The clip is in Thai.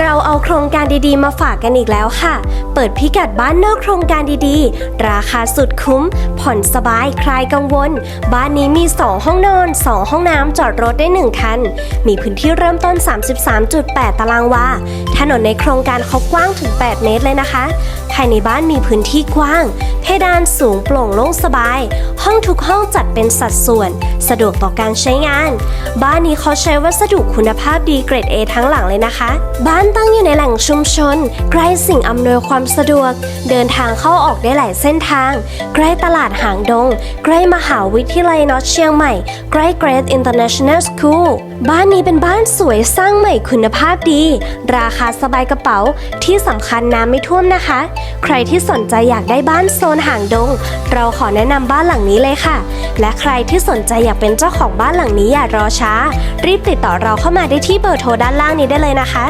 เราเอาโครงการดีๆ มาฝากกันอีกแล้วค่ะ เปิดพิกัดบ้านนอกโครงการดีๆ ราคาสุดคุ้ม ผ่อนสบายคลายกังวล บ้านนี้มี 2 ห้องนอน 2 ห้องน้ำจอดรถได้ 1 คัน มีพื้นที่เริ่มต้น 33.8 ตารางวา ถนนในโครงการเขากว้างถึง 8 เมตรเลยนะคะ ภายในบ้านมีพื้นที่กว้าง เพดานสูงโปร่งโล่งสบายห้องทุกห้องจัดเป็นสัดส่วน สะดวกต่อการใช้งาน บ้านนี้เขาใช้วัสดุคุณภาพดีเกรด A ทั้งหลังเลยนะคะ บ้านตั้งอยู่ในแหล่งชุมชน ใกล้สิ่งอำนวยความสะดวก เดินทางเข้าออกได้หลายเส้นทาง ใกล้ตลาดหางดง ใกล้มหาวิทยาลัยนอตเชียงใหม่ ใกล้ Great International School บ้านนี้เป็นบ้านสวยสร้างใหม่คุณภาพดี ราคาสบายกระเป๋าที่สำคัญน้ำไม่ท่วมนะคะ ใครที่สนใจอยากได้บ้านโซนหางดง เราขอแนะนำบ้านหลังนี้เลยค่ะ และใครที่สนใจอยากเป็นเจ้าของบ้านหลังนี้อย่ารอช้า รีบติดต่อเราเข้ามาได้ที่เบอร์โทรด้านล่างนี้ได้เลยนะคะ